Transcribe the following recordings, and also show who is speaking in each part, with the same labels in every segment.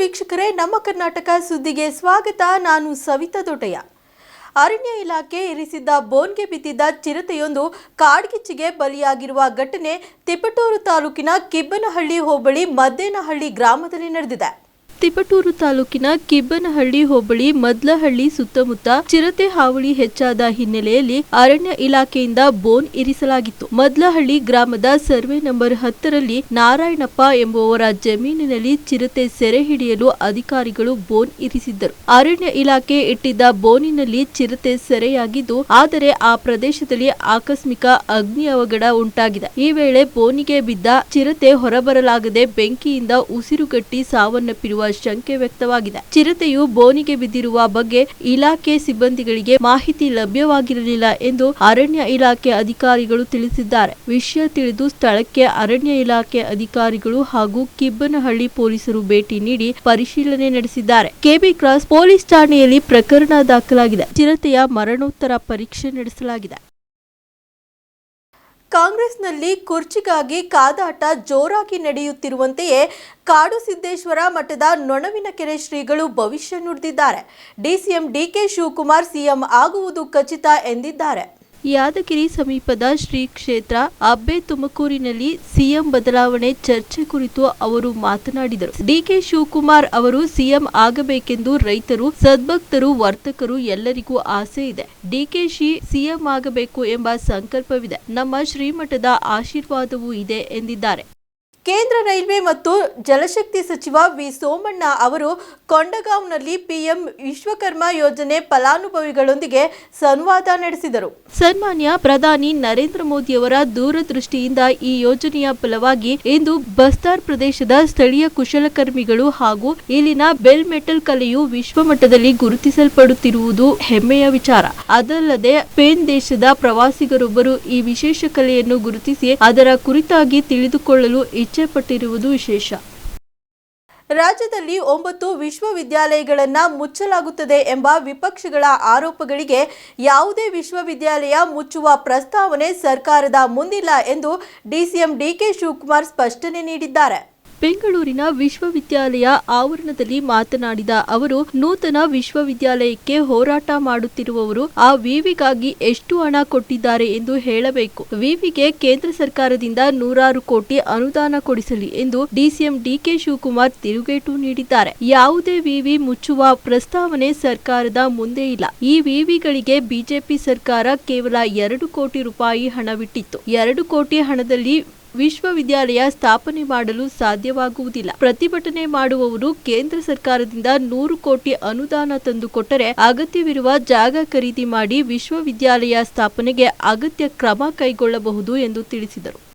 Speaker 1: ವೀಕ್ಷಕರೇ, ನಮ್ಮ ಕರ್ನಾಟಕ ಸುದ್ದಿಗೆ ಸ್ವಾಗತ. ನಾನು ಸವಿತಾ ದೊಡ್ಡಯ್ಯ. ಅರಣ್ಯ ಇಲಾಖೆ ಇರಿಸಿದ್ದ ಬೋನ್ಗೆ ಬಿದ್ದಿದ್ದ ಚಿರತೆಯೊಂದು ಕಾಡ್ಗಿಚ್ಚಿಗೆ ಬಲಿಯಾಗಿರುವ ಘಟನೆ ತಿಪಟೂರು ತಾಲೂಕಿನ ಕಿಬ್ಬನಹಳ್ಳಿ ಹೋಬಳಿ ಮದ್ದೇನಹಳ್ಳಿ ಗ್ರಾಮದಲ್ಲಿ ನಡೆದಿದೆ. ತಿಪಟೂರು ತಾಲೂಕಿನ ಕಿಬ್ಬನಹಳ್ಳಿ ಹೋಬಳಿ ಮದ್ಲಹಳ್ಳಿ ಸುತ್ತಮುತ್ತ ಚಿರತೆ ಹಾವಳಿ ಹೆಚ್ಚಾದ ಹಿನ್ನೆಲೆಯಲ್ಲಿ ಅರಣ್ಯ ಇಲಾಖೆಯಿಂದ ಬೋನ್ ಇರಿಸಲಾಗಿತ್ತು. ಮದ್ಲಹಳ್ಳಿ ಗ್ರಾಮದ ಸರ್ವೆ ನಂಬರ್ ಹತ್ತರಲ್ಲಿ ನಾರಾಯಣಪ್ಪ ಎಂಬುವವರ ಜಮೀನಿನಲ್ಲಿ ಚಿರತೆ ಸೆರೆ ಹಿಡಿಯಲು ಅಧಿಕಾರಿಗಳು ಬೋನ್ ಇರಿಸಿದ್ದರು. ಅರಣ್ಯ ಇಲಾಖೆ ಇಟ್ಟಿದ್ದ ಬೋನಿನಲ್ಲಿ ಚಿರತೆ ಸೆರೆಯಾಗಿದ್ದು, ಆದರೆ ಆ ಪ್ರದೇಶದಲ್ಲಿ ಆಕಸ್ಮಿಕ ಅಗ್ನಿ ಅವಘಡ ಉಂಟಾಗಿದೆ. ಈ ವೇಳೆ ಬೋನಿಗೆ ಬಿದ್ದ ಚಿರತೆ ಹೊರಬರಲಾಗದೆ ಬೆಂಕಿಯಿಂದ ಉಸಿರುಗಟ್ಟಿ ಸಾವನ್ನಪ್ಪಿರುವ ಶಂಕೆ ವ್ಯಕ್ತವಾಗಿದೆ. ಚಿರತೆಯು ಬೋನಿಗೆ ಬಿದ್ದಿರುವ ಬಗ್ಗೆ ಇಲಾಖೆ ಸಿಬ್ಬಂದಿಗಳಿಗೆ ಮಾಹಿತಿ ಲಭ್ಯವಾಗಿರಲಿಲ್ಲ ಎಂದು ಅರಣ್ಯ ಇಲಾಖೆ ಅಧಿಕಾರಿಗಳು ತಿಳಿಸಿದ್ದಾರೆ. ವಿಷಯ ತಿಳಿದು ಸ್ಥಳಕ್ಕೆ ಅರಣ್ಯ ಇಲಾಖೆ ಅಧಿಕಾರಿಗಳು ಹಾಗೂ ಕಿಬ್ಬನಹಳ್ಳಿ ಪೊಲೀಸರು ಭೇಟಿ ನೀಡಿ ಪರಿಶೀಲನೆ ನಡೆಸಿದ್ದಾರೆ. ಕೆಬಿ ಕ್ರಾಸ್ ಪೊಲೀಸ್ ಠಾಣೆಯಲ್ಲಿ ಪ್ರಕರಣ ದಾಖಲಾಗಿದೆ. ಚಿರತೆಯ ಮರಣೋತ್ತರ ಪರೀಕ್ಷೆ ನಡೆಸಲಾಗಿದೆ. ಕಾಂಗ್ರೆಸ್ನಲ್ಲಿ ಕುರ್ಚಿಗಾಗಿ ಕಾದಾಟ ಜೋರಾಗಿ ನಡೆಯುತ್ತಿರುವಂತೆಯೇ ಕಾಡು ಸಿದ್ದೇಶ್ವರ ಮಠದ ನೊಣವಿನಕೆರೆ ಶ್ರೀಗಳು ಭವಿಷ್ಯ ನುಡಿದಿದ್ದಾರೆ. ಡಿಸಿಎಂ ಡಿಕೆ ಶಿವಕುಮಾರ್ ಸಿಎಂ ಆಗುವುದು ಖಚಿತ ಎಂದಿದ್ದಾರೆ. ಯಾದಗಿರಿ ಸಮೀಪದ ಶ್ರೀ ಕ್ಷೇತ್ರ ಅಬ್ಬೆ ತುಮಕೂರಿನಲ್ಲಿ ಸಿಎಂ ಬದಲಾವಣೆ ಚರ್ಚೆ ಕುರಿತು ಅವರು ಮಾತನಾಡಿದರು. ಡಿಕೆ ಶಿವಕುಮಾರ್ ಅವರು ಸಿಎಂ ಆಗಬೇಕೆಂದು ರೈತರು, ಸದ್ಭಕ್ತರು, ವರ್ತಕರು ಎಲ್ಲರಿಗೂ ಆಸೆ ಇದೆ. ಡಿಕೆಶಿ ಸಿಎಂ ಆಗಬೇಕು ಎಂಬ ಸಂಕಲ್ಪವಿದೆ. ನಮ್ಮ ಶ್ರೀಮಠದ ಆಶೀರ್ವಾದವೂ ಇದೆ ಎಂದಿದ್ದಾರೆ. ಕೇಂದ್ರ ರೈಲ್ವೆ ಮತ್ತು ಜಲಶಕ್ತಿ ಸಚಿವ ವಿ ಸೋಮಣ್ಣ ಅವರು ಕೊಂಡಗಾಂವ್ನಲ್ಲಿ ಪಿಎಂ ವಿಶ್ವಕರ್ಮ ಯೋಜನೆ ಫಲಾನುಭವಿಗಳೊಂದಿಗೆ ಸಂವಾದ ನಡೆಸಿದರು. ಸನ್ಮಾನ್ಯ ಪ್ರಧಾನಿ ನರೇಂದ್ರ ಮೋದಿಯವರ ದೂರದೃಷ್ಟಿಯಿಂದ ಈ ಯೋಜನೆಯ ಫಲವಾಗಿ ಇಂದು ಬಸ್ತಾರ್ ಪ್ರದೇಶದ ಸ್ಥಳೀಯ ಕುಶಲಕರ್ಮಿಗಳು ಹಾಗೂ ಇಲ್ಲಿನ ಬೆಲ್ ಮೆಟಲ್ ಕಲೆಯು ವಿಶ್ವಮಟ್ಟದಲ್ಲಿ ಗುರುತಿಸಲ್ಪಡುತ್ತಿರುವುದು ಹೆಮ್ಮೆಯ ವಿಚಾರ. ಅದಲ್ಲದೆ ಸ್ಪೇನ್ ದೇಶದ ಪ್ರವಾಸಿಗರೊಬ್ಬರು ಈ ವಿಶೇಷ ಕಲೆಯನ್ನು ಗುರುತಿಸಿ ಅದರ ಕುರಿತಾಗಿ ತಿಳಿದುಕೊಳ್ಳಲು ಇಚ್ಛೆ ಪಟ್ಟಿರುವುದು ವಿಶೇಷ. ರಾಜ್ಯದಲ್ಲಿ ಒಂಬತ್ತು ವಿಶ್ವವಿದ್ಯಾಲಯಗಳನ್ನು ಮುಚ್ಚಲಾಗುತ್ತದೆ ಎಂಬ ವಿಪಕ್ಷಗಳ ಆರೋಪಗಳಿಗೆ ಯಾವುದೇ ವಿಶ್ವವಿದ್ಯಾಲಯ ಮುಚ್ಚುವ ಪ್ರಸ್ತಾವನೆ ಸರ್ಕಾರದ ಮುಂದಿಲ್ಲ ಎಂದು ಡಿಸಿಎಂ ಡಿಕೆ ಶಿವಕುಮಾರ್ ಸ್ಪಷ್ಟನೆ ನೀಡಿದ್ದಾರೆ. ಬೆಂಗಳೂರಿನ ವಿಶ್ವವಿದ್ಯಾಲಯ ಆವರಣದಲ್ಲಿ ಮಾತನಾಡಿದ ಅವರು, ನೂತನ ವಿಶ್ವವಿದ್ಯಾಲಯಕ್ಕೆ ಹೋರಾಟ ಮಾಡುತ್ತಿರುವವರು ಆ ವಿವಿಗಾಗಿ ಎಷ್ಟು ಹಣ ಕೊಟ್ಟಿದ್ದಾರೆ ಎಂದು ಹೇಳಬೇಕು. ವಿವಿಗೆ ಕೇಂದ್ರ ಸರ್ಕಾರದಿಂದ ನೂರಾರು ಕೋಟಿ ಅನುದಾನ ಕೊಡಿಸಲಿ ಎಂದು ಡಿಸಿಎಂ ಡಿಕೆ ಶಿವಕುಮಾರ್ ತಿರುಗೇಟು ನೀಡಿದ್ದಾರೆ. ಯಾವುದೇ ವಿವಿ ಮುಚ್ಚುವ ಪ್ರಸ್ತಾವನೆ ಸರ್ಕಾರದ ಮುಂದೆ ಇಲ್ಲ. ಈ ವಿವಿಗಳಿಗೆ ಬಿಜೆಪಿ ಸರ್ಕಾರ ಕೇವಲ ಎರಡು ಕೋಟಿ ರೂಪಾಯಿ ಹಣವಿಟ್ಟಿತ್ತು ಎರಡು ಕೋಟಿ ಹಣದಲ್ಲಿ ವಿಶ್ವವಿದ್ಯಾಲಯ ಸ್ಥಾಪನೆ ಮಾಡಲು ಸಾಧ್ಯವಾಗುವುದಿಲ್ಲ. ಪ್ರತಿಭಟನೆ ಮಾಡುವವರು ಕೇಂದ್ರ ಸರ್ಕಾರದಿಂದ ನೂರು ಕೋಟಿ ಅನುದಾನ ತಂದುಕೊಟ್ಟರೆ ಅಗತ್ಯವಿರುವ ಜಾಗ ಖರೀದಿ ಮಾಡಿ ವಿಶ್ವವಿದ್ಯಾಲಯ ಸ್ಥಾಪನೆಗೆ ಅಗತ್ಯ ಕ್ರಮ ಕೈಗೊಳ್ಳಬಹುದು ಎಂದು ತಿಳಿಸಿದರು.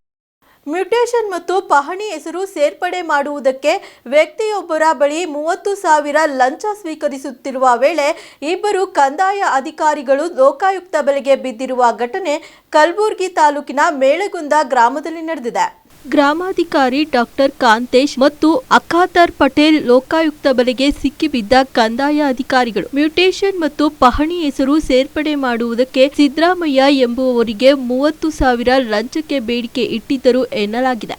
Speaker 1: ಮ್ಯೂಟೇಷನ್ ಮತ್ತು ಪಹಣಿ ಹೆಸರು ಸೇರ್ಪಡೆ ಮಾಡುವುದಕ್ಕೆ ವ್ಯಕ್ತಿಯೊಬ್ಬರ ಬಳಿ ಮೂವತ್ತು ಸಾವಿರ ಲಂಚ ಸ್ವೀಕರಿಸುತ್ತಿರುವ ವೇಳೆ ಇಬ್ಬರು ಕಂದಾಯ ಅಧಿಕಾರಿಗಳು ಲೋಕಾಯುಕ್ತ ಬಲೆಗೆ ಬಿದ್ದಿರುವ ಘಟನೆ ಕಲಬುರಗಿ ತಾಲೂಕಿನ ಮೇಳಗುಂದ ಗ್ರಾಮದಲ್ಲಿ ನಡೆದಿದೆ. ಗ್ರಾಮಾಧಿಕಾರಿ ಡಾಕ್ಟರ್ ಕಾಂತೇಶ್ ಮತ್ತು ಅಖಾತರ್ ಪಟೇಲ್ ಲೋಕಾಯುಕ್ತ ಬಲೆಗೆ ಸಿಕ್ಕಿಬಿದ್ದ ಕಂದಾಯ ಅಧಿಕಾರಿಗಳು. ಮ್ಯೂಟೇಷನ್ ಮತ್ತು ಪಹಣಿ ಹೆಸರು ಸೇರ್ಪಡೆ ಮಾಡುವುದಕ್ಕೆ ಸಿದ್ದರಾಮಯ್ಯ ಎಂಬುವವರಿಗೆ ಮೂವತ್ತು ಸಾವಿರ ಲಂಚಕ್ಕೆ ಬೇಡಿಕೆ ಇಟ್ಟಿದ್ದರು ಎನ್ನಲಾಗಿದೆ.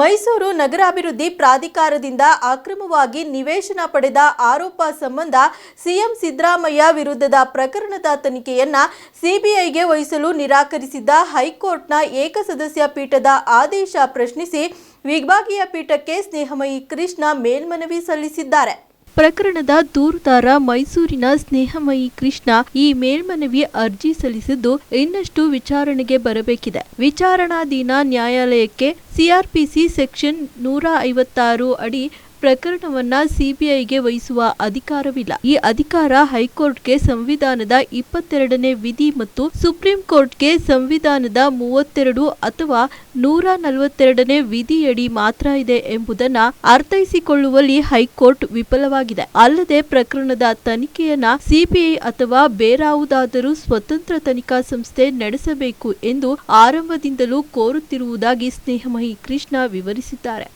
Speaker 1: ಮೈಸೂರು ನಗರಾಭಿವೃದ್ಧಿ ಪ್ರಾಧಿಕಾರದಿಂದ ಅಕ್ರಮವಾಗಿ ನಿವೇಶನ ಪಡೆದ ಆರೋಪ ಸಂಬಂಧ ಸಿಎಂ ಸಿದ್ದರಾಮಯ್ಯ ವಿರುದ್ಧದ ಪ್ರಕರಣದ ತನಿಖೆಯನ್ನ ಸಿಬಿಐಗೆ ವಹಿಸಲು ನಿರಾಕರಿಸಿದ್ದ ಹೈಕೋರ್ಟ್ನ ಏಕಸದಸ್ಯ ಪೀಠದ ಆದೇಶ ಪ್ರಶ್ನಿಸಿ, ವಿಭಾಗೀಯ ಪೀಠಕ್ಕೆ ಸ್ನೇಹಮಯಿ ಕೃಷ್ಣ ಮೇಲ್ಮನವಿ ಸಲ್ಲಿಸಿದ್ದಾರೆ. ಪ್ರಕರಣದ ದೂರುದಾರ ಮೈಸೂರಿನ ಸ್ನೇಹಮಯಿ ಕೃಷ್ಣ ಈ ಮೇಲ್ಮನವಿ ಅರ್ಜಿ ಸಲ್ಲಿಸಿದ್ದು ಇನ್ನಷ್ಟು ವಿಚಾರಣೆಗೆ ಬರಬೇಕಿದೆ. ವಿಚಾರಣಾಧೀನ ನ್ಯಾಯಾಲಯಕ್ಕೆ ಸಿಆರ್ಪಿಸಿ ಸೆಕ್ಷನ್ ನೂರ ಐವತ್ತಾರು ಅಡಿ ಪ್ರಕರಣವನ್ನ ಸಿಬಿಐಗೆ ವಹಿಸುವ ಅಧಿಕಾರವಿಲ್ಲ. ಈ ಅಧಿಕಾರ ಹೈಕೋರ್ಟ್ಗೆ ಸಂವಿಧಾನದ ಇಪ್ಪತ್ತೆರಡನೇ ವಿಧಿ ಮತ್ತು ಸುಪ್ರೀಂ ಕೋರ್ಟ್ಗೆ ಸಂವಿಧಾನದ ಮೂವತ್ತೆರಡು ಅಥವಾ ನೂರ ನಲವತ್ತೆರಡನೇ ವಿಧಿಯಡಿ ಮಾತ್ರ ಇದೆ ಎಂಬುದನ್ನ ಅರ್ಥೈಸಿಕೊಳ್ಳುವಲ್ಲಿ ಹೈಕೋರ್ಟ್ ವಿಫಲವಾಗಿದೆ. ಅಲ್ಲದೆ ಪ್ರಕರಣದ ತನಿಖೆಯನ್ನ ಸಿಬಿಐ ಅಥವಾ ಬೇರಾವುದಾದರೂ ಸ್ವತಂತ್ರ ತನಿಖಾ ಸಂಸ್ಥೆ ನಡೆಸಬೇಕು ಎಂದು ಆರಂಭದಿಂದಲೂ ಕೋರುತ್ತಿರುವುದಾಗಿ ಸ್ನೇಹಮಹಿ ಕೃಷ್ಣ ವಿವರಿಸಿದ್ದಾರೆ.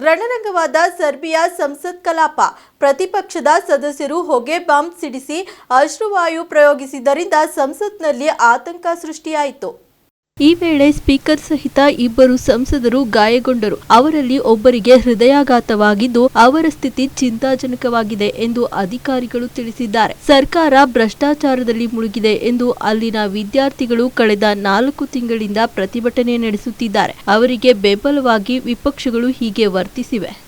Speaker 1: ರಣರಂಗವಾದ ಸರ್ಬಿಯಾ ಸಂಸತ್ ಕಲಾಪ. ಪ್ರತಿಪಕ್ಷದ ಸದಸ್ಯರು ಹೊಗೆ ಬಾಂಬ್ ಸಿಡಿಸಿ ಅಶ್ರುವಾಯು ಪ್ರಯೋಗಿಸಿದ್ದರಿಂದ ಸಂಸತ್ನಲ್ಲಿ ಆತಂಕ ಸೃಷ್ಟಿಯಾಯಿತು. ಈ ವೇಳೆ ಸ್ಪೀಕರ್ ಸಹಿತ ಇಬ್ಬರು ಸಂಸದರು ಗಾಯಗೊಂಡರು. ಅವರಲ್ಲಿ ಒಬ್ಬರಿಗೆ ಹೃದಯಾಘಾತವಾಗಿದ್ದು ಅವರ ಸ್ಥಿತಿ ಚಿಂತಾಜನಕವಾಗಿದೆ ಎಂದು ಅಧಿಕಾರಿಗಳು ತಿಳಿಸಿದ್ದಾರೆ. ಸರ್ಕಾರ ಭ್ರಷ್ಟಾಚಾರದಲ್ಲಿ ಮುಳುಗಿದೆ ಎಂದು ಅಲ್ಲಿನ ವಿದ್ಯಾರ್ಥಿಗಳು ಕಳೆದ ನಾಲ್ಕು ತಿಂಗಳಿಂದ ಪ್ರತಿಭಟನೆ ನಡೆಸುತ್ತಿದ್ದಾರೆ. ಅವರಿಗೆ ಬೆಂಬಲವಾಗಿ ವಿಪಕ್ಷಗಳು ಹೀಗೆ ವರ್ತಿಸಿವೆ.